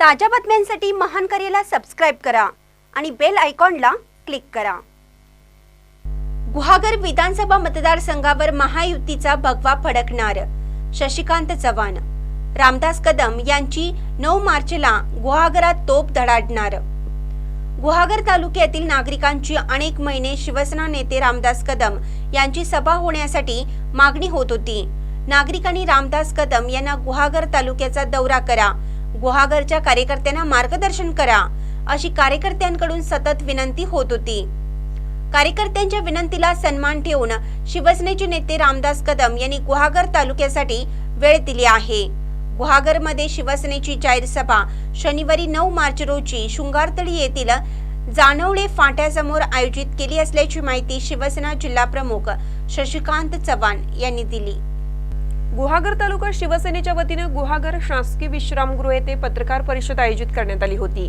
ताज्या बातम्यांसाठी महान करेला सबस्क्राईब करा आणि बेल आयकॉनला क्लिक करा. गुहागर विधानसभा मतदारसंघावर महायुतीचा भगवा फडकणार शशिकांत चव्हाण. रामदास कदम यांची नऊ मार्चला गुहागरात तोप धडाडणार. गुहागर तालुक्यातील नागरिकांची अनेक महिने शिवसेना नेते रामदास कदम यांची सभा होण्यासाठी मागणी होत होती. नागरिकांनी रामदास कदम यांना गुहागर तालुक्याचा दौरा करा गुहागरच्या कार्यकर्त्यांना मार्गदर्शन करा अशी कार्यकर्त्यांकडून सतत विनंती होत होती. कार्यकर्त्यांच्या विनंतीला सन्मान ठेवून शिवसेनेचे नेते रामदास कदम यांनी गुहागर तालुक्यासाठी वेळ दिली आहे. गुहागरमध्ये शिवसेनेची जाहीर सभा शनिवारी नऊ मार्च रोजी शृंगारतळी येथील जानवळे फाट्यासमोर आयोजित केली असल्याची माहिती शिवसेना जिल्हा प्रमुख शशिकांत चव्हाण यांनी दिली. गुहागर तालुका शिवसेनेच्या वतीनं गुहागर शासकीय विश्रामगृह येथे पत्रकार परिषद आयोजित करण्यात आली होती.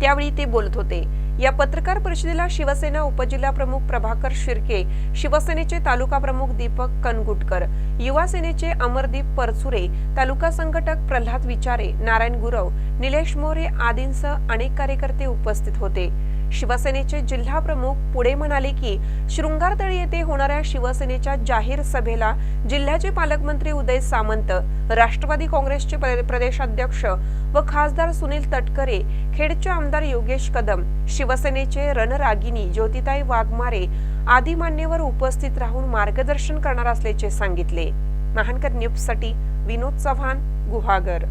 त्यावेळी ते बोलत होते. या पत्रकार परिषदेला शिवसेना उपजिल्हा प्रमुख प्रभाकर शिर्के शिवसेनेचे तालुका प्रमुख दीपक कनगुटकर युवा सेनेचे अमरदीप परचुरे तालुका संघटक प्रल्हाद विचारे नारायण गुरव निलेश मोरे आदींसह अनेक कार्यकर्ते उपस्थित होते. शिवसेनेचे जिल्हा प्रमुख पुढे म्हणाले की शृंगारतळी येथे होणाऱ्या शिवसेनेच्या जाहीर सभेला जिल्ह्याचे पालकमंत्री उदय सामंत राष्ट्रवादी काँग्रेसचे प्रदेशाध्यक्ष व खासदार सुनील तटकरे खेडचे आमदार योगेश कदम शिवसेनेचे रणरागिनी ज्योतिताई वाघमारे आदी मान्यवर उपस्थित राहून मार्गदर्शन करणार असल्याचे सांगितले. महानकर न्यूजसाठी विनोद चव्हाण गुहागर.